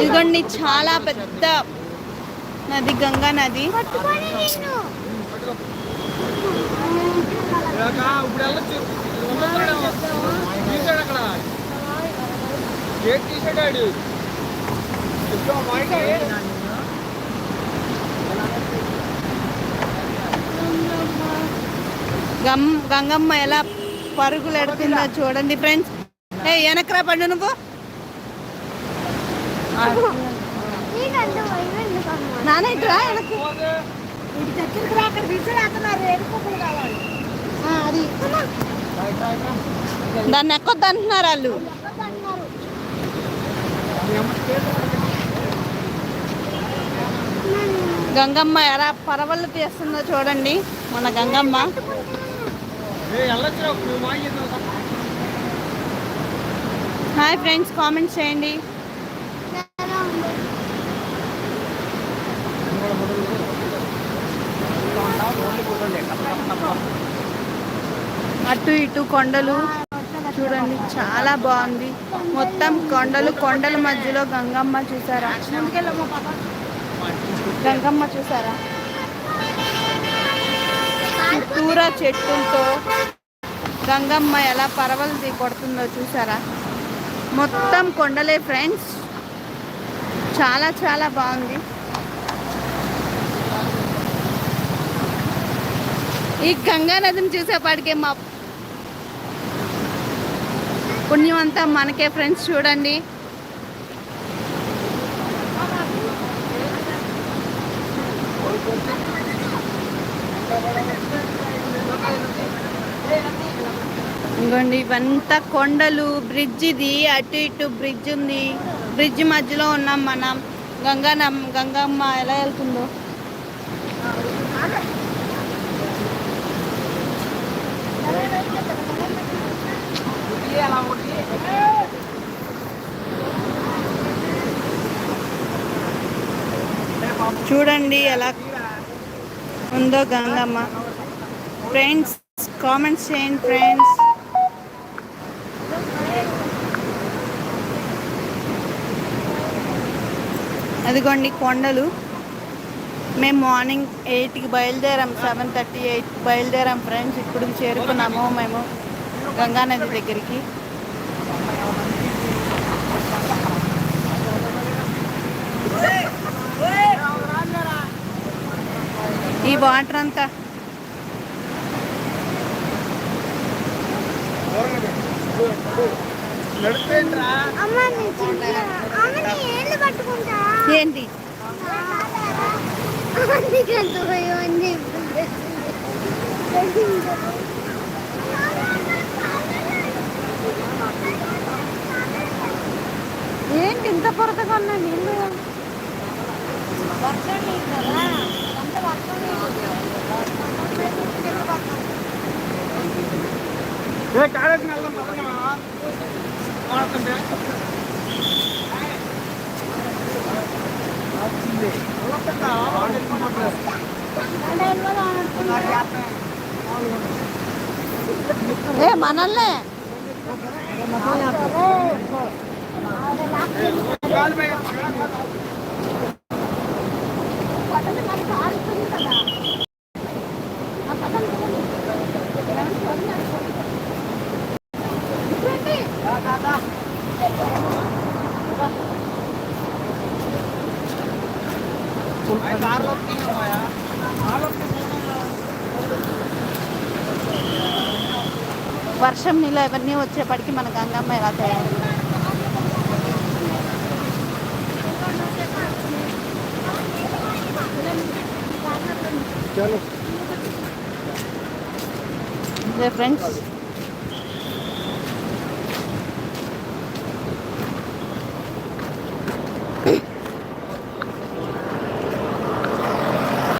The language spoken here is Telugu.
ఇదిగోండి చాలా పెద్ద నది గంగా నది. గమ్ గంగమ్మ ఎలా పరుగులు ఎడుతుందో చూడండి ఫ్రెండ్స్ ఏ వెనకరా పండు నువ్వు. వెనక్కి. దగ్గరికి రా అక్కడ తీసుకురాకున్నారు కావాలి. అది. దాన్ని ఎక్కొద్దు అంటున్నారు వాళ్ళు. గంగమ్మ ఎలా పరవళ్ళు తీస్తుందో చూడండి మన గంగమ్మ. హాయ్ ఫ్రెండ్స్ కామెంట్స్ చేయండి. అటు ఇటు కొండలు చూడండి చాలా బాగుంది. మొత్తం కొండలు కొండల మధ్యలో గంగమ్మ చూసారా? గంగమ్మ చూసారా? చుట్టూరా చెట్టులతో గంగమ్మ ఎలా పరవలు కొడుతుందో చూసారా? మొత్తం కొండలే ఫ్రెండ్స్ చాలా చాలా బాగుంది. ఈ గంగా నదిని చూసేపాటికే మా పుణ్యం అంతా మనకే ఫ్రెండ్స్ చూడండి. ఇంకోండి ఇవంతా కొండలు బ్రిడ్జిది అటు ఇటు బ్రిడ్జ్ ఉంది. బ్రిడ్జ్ మధ్యలో ఉన్నాం మనం. గంగానమ్మ గంగమ్మ ఎలా వెళ్తుందో. చూడండి ఎలా ఉందో గంగమ్మ. ఫ్రెండ్స్ కామెంట్స్ చేయండి ఫ్రెండ్స్ అదిగోండి కొండలు. మేము మార్నింగ్ ఎయిట్కి బయలుదేరాం సెవెన్ థర్టీ ఎయిట్ బయలుదేరాం ఫ్రెండ్స్. ఇప్పుడు చేరుకున్నాము మేము గంగానది దగ్గరికి. ఏళ్ళు పట్టుకుంటా ఏంటి? ఏంటి ఇంత పొరతగా ఉన్నా నీళ్ళు వర్షం అంత వర్షం ఏ కాలేజీకి వెళ్దాం పదమ్మా మాడుతుంటే ఏ మనల్నే కాలు వర్షం నీళ్ళు అవన్నీ వచ్చేప్పటికి మన గంగమ్మ ఎలా తయారు? చలో. ఫ్రెండ్స్